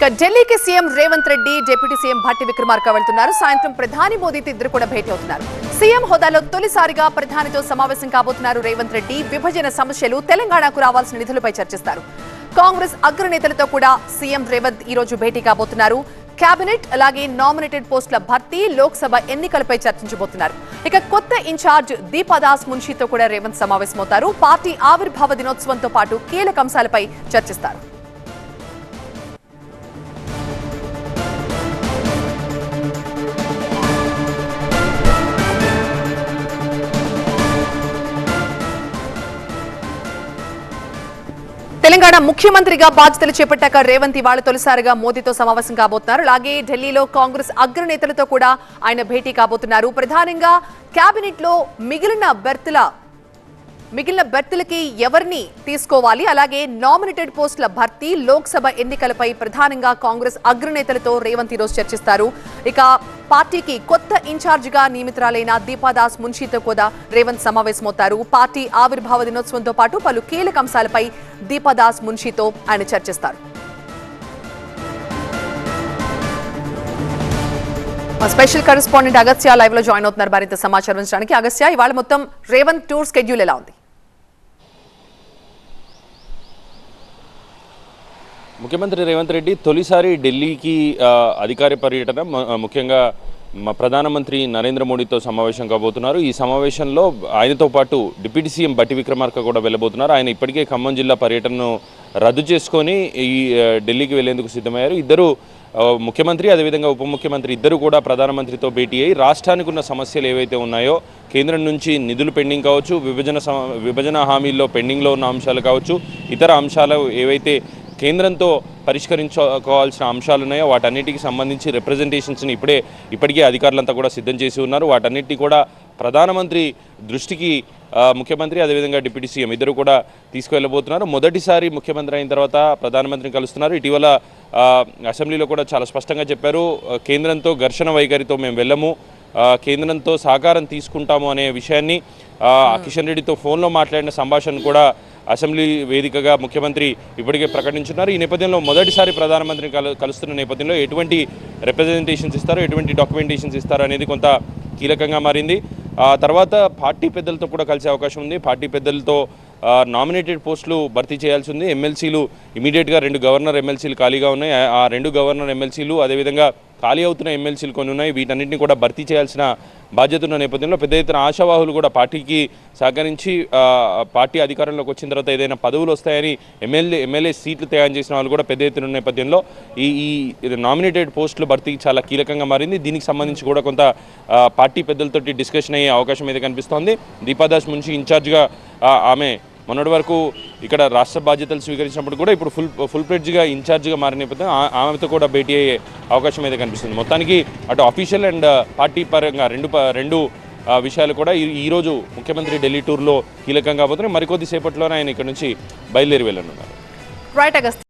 ఇక ఢిల్లీకి CM Revanth Reddy deputy CM Bhatti Vikramarka వెళ్తున్నారు. సాయంత్రం ప్రధాని మోదీతో ఇద్దరు కూడా భేటీ అవుతున్నారు. సీఎం హోదాలో తొలిసారిగా ప్రధానితో సమావేశం కాబోతున్నారు రేవంత్ రెడ్డి. విభజన సమస్యలు తెలంగాణకు రావాల్సిన నిధులపై చర్చిస్తారు. కాంగ్రెస్ అగ్రనేతలతో కూడా సీఎం రేవంత్ ఈ రోజు భేటీ కాబోతున్నారు. కేబినెట్ అలాగే నామినేటెడ్ పోస్టుల భర్తీ లోక్సభ ఎన్నికలపై చర్చించబోతున్నారు. ఇక కొత్త ఇన్ఛార్జ్ దీపాదాస్ మున్షితో కూడా రేవంత్ సమావేశమవుతారు. పార్టీ ఆవిర్భావ దినోత్సవంతో పాటు కీలక అంశాలపై చర్చిస్తారు. తెలంగాణ ముఖ్యమంత్రిగా బాధ్యతలు చేపట్టాక రేవంత్ ఇవాళ తొలిసారిగా మోదీతో సమావేశం కాబోతున్నారు. అలాగే ఢిల్లీలో కాంగ్రెస్ అగ్రనేతలతో కూడా ఆయన భేటీ కాబోతున్నారు. ప్రధానంగా కేబినెట్లో మిగిలిన బెర్తుల మిగిలిన బెర్తులకి ఎవరిని తీసుకోవాలి? అలాగే నామినేటెడ్ పోస్టుల భర్తీ లోక్సభ ఎన్నికలపై ప్రధానంగా కాంగ్రెస్ అగ్రనేతలతో రేవంత్ ఈరోజు చర్చిస్తారు. ఇక పార్టీకి కొత్త ఇన్ఛార్జిగా నియమితురాలైన దీపాదాస్ మున్షితో కూడా రేవంత్ సమావేశమవుతారు. పార్టీ ఆవిర్భావ దినోత్సవంతో పాటు పలు కీలక అంశాలపై దీపాదాస్ మున్షితో ఆయన చర్చిస్తారు. స్పెషల్ కరెస్పాండెంట్ అగస్త్య లైవ్లో జాయిన్ అవుతున్నారు. మరింత సమాచారం ఇవ్వడానికి అగస్త్య ఇవాళ మొత్తం రేవంత్ టూర్ స్కెడ్యూల్ ఎలా ఉంది? ముఖ్యమంత్రి రేవంత్ రెడ్డి తొలిసారి ఢిల్లీకి అధికార పర్యటన ముఖ్యంగా మా ప్రధానమంత్రి నరేంద్ర మోడీతో సమావేశం కాబోతున్నారు. ఈ సమావేశంలో ఆయనతో పాటు డిప్యూటీ సీఎం బట్టి విక్రమార్క కూడా వెళ్ళబోతున్నారు. ఆయన ఇప్పటికే ఖమ్మం జిల్లా పర్యటనను రద్దు చేసుకొని ఈ ఢిల్లీకి వెళ్ళేందుకు సిద్ధమయ్యారు. ఇద్దరు ముఖ్యమంత్రి అదేవిధంగా ఉప ముఖ్యమంత్రి ఇద్దరు కూడా ప్రధానమంత్రితో భేటీ అయ్యి రాష్ట్రానికి ఉన్న సమస్యలు ఏవైతే ఉన్నాయో కేంద్రం నుంచి నిధులు పెండింగ్ కావచ్చు విభజన సమ- విభజన హామీల్లో పెండింగ్లో ఉన్న అంశాలు కావచ్చు ఇతర అంశాలు ఏవైతే కేంద్రంతో పరిష్కరించుకోవాల్సిన అంశాలు ఉన్నాయో వాటన్నిటికి సంబంధించి రిప్రజెంటేషన్స్ని ఇప్పుడే ఇప్పటికే అధికారులంతా కూడా సిద్ధం చేసి ఉన్నారు. వాటన్నిటి కూడా ప్రధానమంత్రి దృష్టికి ముఖ్యమంత్రి అదేవిధంగా డిప్యూటీ సీఎం ఇద్దరు కూడా తీసుకువెళ్ళబోతున్నారు. మొదటిసారి ముఖ్యమంత్రి అయిన తర్వాత ప్రధానమంత్రిని కలుస్తున్నారు. ఇటీవల అసెంబ్లీలో కూడా చాలా స్పష్టంగా చెప్పారు. కేంద్రంతో ఘర్షణ వైఖరితో మేము వెళ్ళము. కేంద్రంతో సహకారం తీసుకుంటాము అనే విషయాన్ని కిషన్ రెడ్డితో ఫోన్లో మాట్లాడిన సంభాషణ కూడా అసెంబ్లీ వేదికగా ముఖ్యమంత్రి ఇప్పటికే ప్రకటించున్నారు. ఈ నేపథ్యంలో మొదటిసారి ప్రధానమంత్రిని కలు కలుస్తున్న నేపథ్యంలో ఎటువంటి రిప్రజెంటేషన్స్ ఇస్తారో ఎటువంటి డాక్యుమెంటేషన్స్ ఇస్తారో అనేది కొంత కీలకంగా మారింది. తర్వాత పార్టీ పెద్దలతో కూడా కలిసే అవకాశం ఉంది. పార్టీ పెద్దలతో నామినేటెడ్ పోస్టులు భర్తీ చేయాల్సి ఉంది. ఎమ్మెల్సీలు ఇమీడియట్గా రెండు గవర్నర్ ఎమ్మెల్సీలు ఖాళీగా ఉన్నాయి. ఆ- ఆ రెండు గవర్నర్ ఎమ్మెల్సీలు అదేవిధంగా ఖాళీ అవుతున్న ఎమ్మెల్సీలు కొన్ని ఉన్నాయి. వీటన్నింటినీ కూడా భర్తీ చేయాల్సిన బాధ్యత ఉన్న నేపథ్యంలో పెద్ద ఎత్తున ఆశావాహులు కూడా పార్టీకి సహకరించి పార్టీ అధికారంలోకి వచ్చిన తర్వాత ఏదైనా పదవులు వస్తాయని ఎమ్మెల్యే ఎమ్మెల్యే సీట్లు తయారు చేసిన వాళ్ళు కూడా పెద్ద ఎత్తున నేపథ్యంలో ఈ ఈ నామినేటెడ్ పోస్టులు భర్తీ చాలా కీలకంగా మారింది. దీనికి సంబంధించి కూడా కొంత పార్టీ పెద్దలతోటి డిస్కషన్ అయ్యే అవకాశం అయితే కనిపిస్తోంది. దీపాదాస్ మున్షి ఇన్ఛార్జ్గా ఆమె మొన్నటి వరకు ఇక్కడ రాష్ట్ర బాధ్యతలు స్వీకరించినప్పుడు కూడా ఇప్పుడు ఫుల్ ఫుల్ ప్లెడ్జ్గా ఇన్ఛార్జ్గా మారిన నేపథ్యం ఆ- ఆమెతో కూడా భేటీ అయ్యే అవకాశం అయితే కనిపిస్తుంది. మొత్తానికి అటు అఫీషియల్ అండ్ పార్టీ పరంగా రెండు ప- రెండు విషయాలు కూడా ఈరోజు ముఖ్యమంత్రి ఢిల్లీ టూర్లో కీలకంగా పోతున్నాయి. మరికొద్ది సేపట్లోనే ఆయన ఇక్కడ నుంచి బయలుదేరి వెళ్ళనున్నారు. రైట్